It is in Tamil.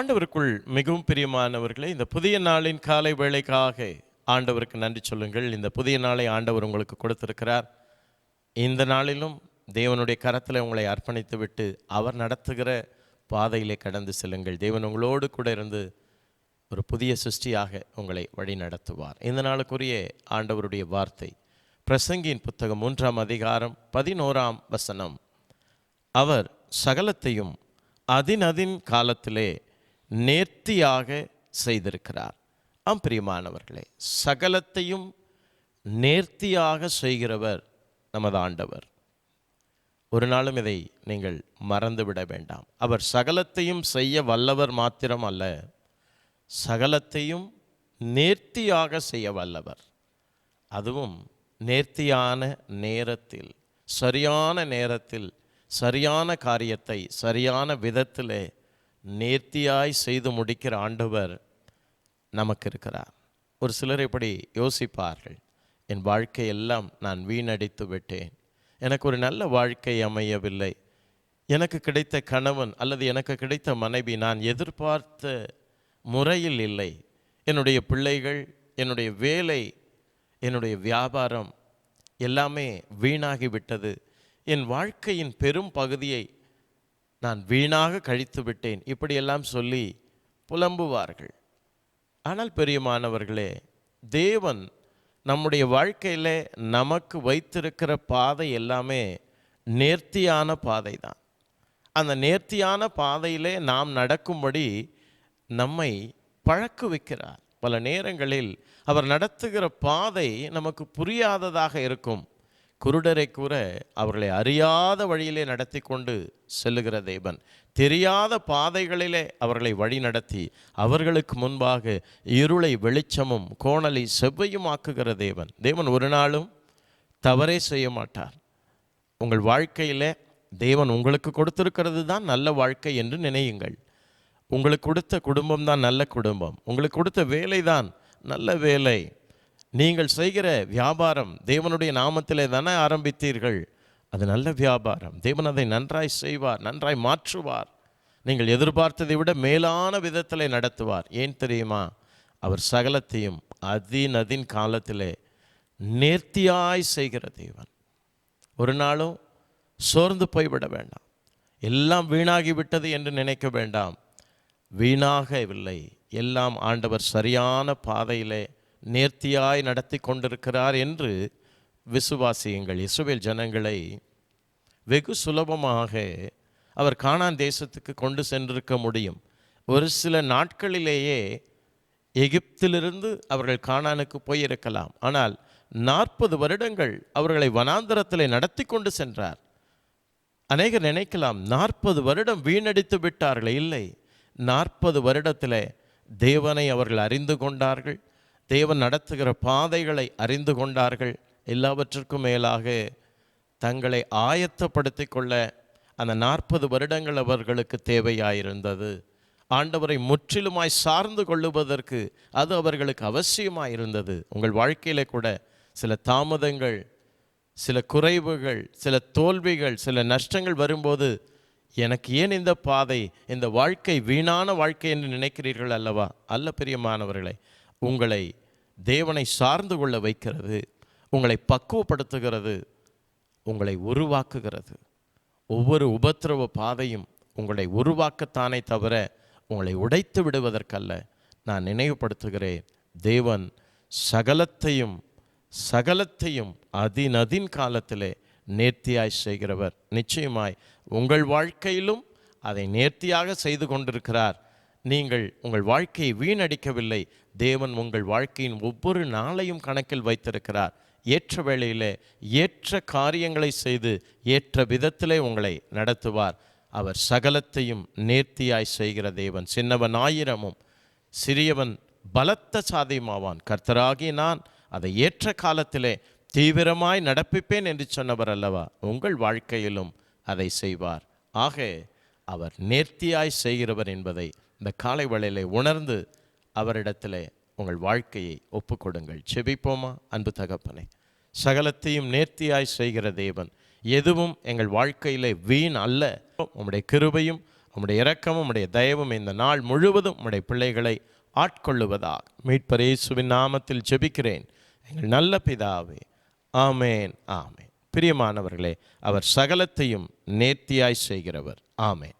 ஆண்டவருக்குள் மிகவும் பிரியமானவர்களே இந்த புதிய நாளின் காலை வேளைக்காக ஆண்டவருக்கு நன்றி சொல்லுங்கள். இந்த புதிய நாளை ஆண்டவர் உங்களுக்கு கொடுத்திருக்கிறார். இந்த நாளிலும் தேவனுடைய கரத்தில் உங்களை அர்ப்பணித்து விட்டு அவர் நடத்துகிற பாதையிலே கடந்து செல்லுங்கள். தேவன் உங்களோடு கூட இருந்து ஒரு புதிய சிருஷ்டியாக உங்களை வழி நடத்துவார். இந்த நாளுக்குரிய ஆண்டவருடைய வார்த்தை பிரசங்கியின் புத்தகம் மூன்றாம் அதிகாரம் பதினோராம் வசனம். அவர் சகலத்தையும் அதினதின் காலத்திலே நேர்த்தியாக செய்திருக்கிறார். ஆம் பிரியமானவர்களே சகலத்தையும் நேர்த்தியாக செய்கிறவர் நமது ஆண்டவர். ஒரு நாளும் இதை நீங்கள் மறந்துவிட வேண்டாம். அவர் சகலத்தையும் செய்ய வல்லவர் மாத்திரம் அல்ல சகலத்தையும் நேர்த்தியாக செய்ய வல்லவர். அதுவும் நேர்த்தியான நேரத்தில் சரியான நேரத்தில் சரியான காரியத்தை சரியான விதத்திலே நேர்த்தியாய் செய்து முடிக்கிற ஆண்டவர் நமக்கு இருக்கிறார். ஒரு சிலர் இப்படி யோசிப்பார்கள். என் வாழ்க்கையெல்லாம் நான் வீணடித்து விட்டேன். எனக்கு ஒரு நல்ல வாழ்க்கை அமையவில்லை. எனக்கு கிடைத்த கணவன் அல்லது எனக்கு கிடைத்த மனைவி நான் எதிர்பார்த்த முறையில் இல்லை. என்னுடைய பிள்ளைகள் என்னுடைய வேலை என்னுடைய வியாபாரம் எல்லாமே வீணாகிவிட்டது. என் வாழ்க்கையின் பெரும் பகுதியை நான் வீணாக கழித்து விட்டேன். இப்படியெல்லாம் சொல்லி புலம்புவார்கள். ஆனால் பெரியமானவர்களே தேவன் நம்முடைய வாழ்க்கையில் நமக்கு வைத்திருக்கிற பாதை எல்லாமே நேர்த்தியான பாதை தான் அந்த நேர்த்தியான பாதையிலே நாம் நடக்கும்படி நம்மை பழக்கு வைக்கிறார் பல நேரங்களில் அவர் நடத்துகிற பாதை நமக்கு புரியாததாக இருக்கும். குருடரை கூற அவர்களை அறியாத வழியிலே நடத்தி கொண்டு செல்லுகிற தேவன். தெரியாத பாதைகளிலே அவர்களை வழி நடத்தி அவர்களுக்கு முன்பாக இருளை வெளிச்சமும் கோணலை செவ்வையும் ஆக்குகிற தேவன். தேவன் ஒரு நாளும் தவறே செய்ய மாட்டார். உங்கள் வாழ்க்கையிலே தேவன் உங்களுக்கு கொடுத்திருக்கிறது தான் நல்ல வாழ்க்கை என்று நினையுங்கள். உங்களுக்கு கொடுத்த குடும்பம் தான் நல்ல குடும்பம். உங்களுக்கு கொடுத்த வேலை தான் நல்ல வேலை. நீங்கள் செய்கிற வியாபாரம் தேவனுடைய நாமத்திலே தானே ஆரம்பித்தீர்கள். அது நல்ல வியாபாரம். தேவன் அதை நன்றாய் செய்வார் நன்றாய் மாற்றுவார். நீங்கள் எதிர்பார்த்ததை விட மேலான விதத்திலே நடத்துவார். ஏன் தெரியுமா? அவர் சகலத்தையும் அதினதின் காலத்திலே நேர்த்தியாய் செய்கிற தேவன். ஒரு நாளும் சோர்ந்து போய்விட வேண்டாம். எல்லாம் வீணாகிவிட்டது என்று நினைக்க வேண்டாம். வீணாகவில்லை. எல்லாம் ஆண்டவர் சரியான பாதையிலே நேர்த்தியாய் நடத்தி கொண்டிருக்கிறார் என்று விசுவாசியுங்கள். இஸ்ரேல் ஜனங்களை வெகு சுலபமாக அவர் காணான் தேசத்துக்கு கொண்டு சென்றிருக்க முடியும். ஒரு சில நாட்களிலேயே எகிப்திலிருந்து அவர்கள் காணானுக்கு போயிருக்கலாம். ஆனால் நாற்பது வருடங்கள் அவர்களை வனாந்தரத்திலே நடத்தி கொண்டு சென்றார். அநேகர் நினைக்கலாம் நாற்பது வருடம் வீணடித்து விட்டார்கள் இல்லை. நாற்பது வருடத்தில் தேவனை அவர்கள் அறிந்து கொண்டார்கள். தேவன் நடத்துகிற பாதைகளை அறிந்து கொண்டார்கள். எல்லாவற்றிற்கும் மேலாக தங்களை ஆயத்தப்படுத்தி கொள்ள அந்த நாற்பது வருடங்கள் அவர்களுக்கு தேவையாயிருந்தது. ஆண்டவரை முற்றிலுமாய் சார்ந்து கொள்ளுவதற்கு அது அவர்களுக்கு அவசியமாயிருந்தது. உங்கள் வாழ்க்கையில் கூட சில தாமதங்கள் சில குறைவுகள் சில தோல்விகள் சில நஷ்டங்கள் வரும்போது எனக்கு ஏன் இந்த பாதை இந்த வாழ்க்கை வீணான வாழ்க்கை என்று நினைக்கிறீர்கள் அல்லவா? அல்ல பெரியமானவர்களை உங்களை தேவனை சார்ந்து கொள்ள வைக்கிறது உங்களை பக்குவப்படுத்துகிறது உங்களை உருவாக்குகிறது. ஒவ்வொரு உபத்திரவ பாதையும் உங்களை உருவாக்கத்தானே தவிர உங்களை உடைத்து விடுவதற்கல்ல. நான் நினைவுபடுத்துகிறேன் தேவன் சகலத்தையும் சகலத்தையும் அதினதின் காலத்திலே நேர்த்தியாய் செய்கிறவர். நிச்சயமாய் உங்கள் வாழ்க்கையிலும் அதை நேர்த்தியாக செய்து கொண்டிருக்கிறார். நீங்கள் உங்கள் வாழ்க்கையை வீணடிக்கவில்லை. தேவன் உங்கள் வாழ்க்கையின் ஒவ்வொரு நாளையும் கணக்கில் வைத்திருக்கிறார். ஏற்ற வேளையிலே ஏற்ற காரியங்களை செய்து ஏற்ற விதத்திலே உங்களை நடத்துவார். அவர் சகலத்தையும் நேர்த்தியாய் செய்கிற தேவன் சின்னவன் ஆயிரமும். சிறியவன் பலத்த சாதியமாவான். கர்த்தராகி நான் அதை ஏற்ற காலத்திலே தீவிரமாய் நடப்பிப்பேன் என்று சொன்னவர் அல்லவா? உங்கள் வாழ்க்கையிலும் அதை செய்வார். ஆக அவர் நேர்த்தியாய் செய்கிறவர் என்பதை இந்த காலை வேளையிலே உணர்ந்து அவரிடத்துல உங்கள் வாழ்க்கையை ஒப்புக்கொடுங்கள். செபிப்போமா? அன்பு தகப்பனே. சகலத்தையும் நேர்த்தியாய் செய்கிற தேவன் எதுவும் எங்கள் வாழ்க்கையிலே வீண் அல்ல. உம்முடைய கிருபையும் உம்முடைய இரக்கமும் உம்முடைய தயவும் இந்த நாள் முழுவதும் உம்முடைய பிள்ளைகளை ஆட்கொள்ளுவதாக. மீட்பர் இயேசுவின் நாமத்தில் ஜெபிக்கிறேன் எங்கள் நல்ல பிதாவே ஆமேன் ஆமேன். பிரியமானவர்களே அவர் சகலத்தையும் நேர்த்தியாய் செய்கிறவர். ஆமேன்.